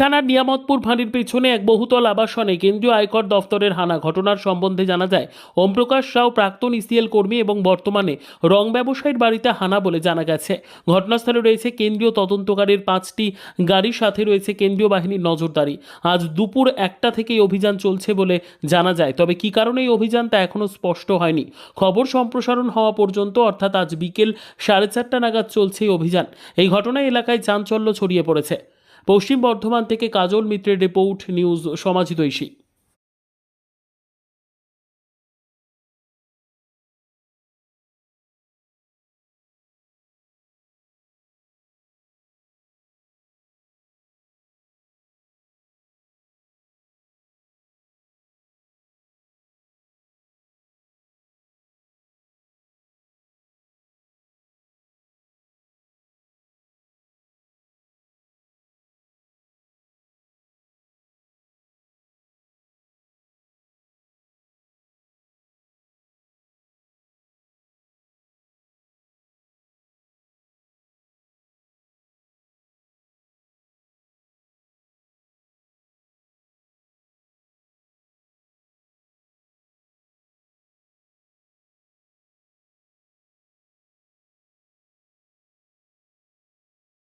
থানার নিয়ামতপুর ফাঁড়ির পেছনে এক বহুতল আবাসনে কেন্দ্রীয় আয়কর দফতরের হানা ঘটনার সম্বন্ধে জানা যায়, ওমপ্রকাশ রাও প্রাক্তন ইসিএল কর্মী এবং বর্তমানে রং ব্যবসায়ীর বাড়িতে হানা বলে জানা গেছে। ঘটনাস্থলে রয়েছে কেন্দ্রীয় তদন্তকারীর পাঁচটি গাড়ির সাথে রয়েছে কেন্দ্রীয় বাহিনীর নজরদারি। আজ দুপুর একটা থেকেই অভিযান চলছে বলে জানা যায়। তবে কী কারণে এই অভিযান তা এখনও স্পষ্ট হয়নি। খবর সম্প্রসারণ হওয়া পর্যন্ত, অর্থাৎ আজ বিকেল সাড়ে চারটা নাগাদ চলছে এই অভিযান। এই ঘটনায় এলাকায় চাঞ্চল্য ছড়িয়ে পড়েছে। পশ্চিম বর্ধমান থেকে কাজল মিত্রের রিপোর্ট নিউজ সমাজিত ঐশী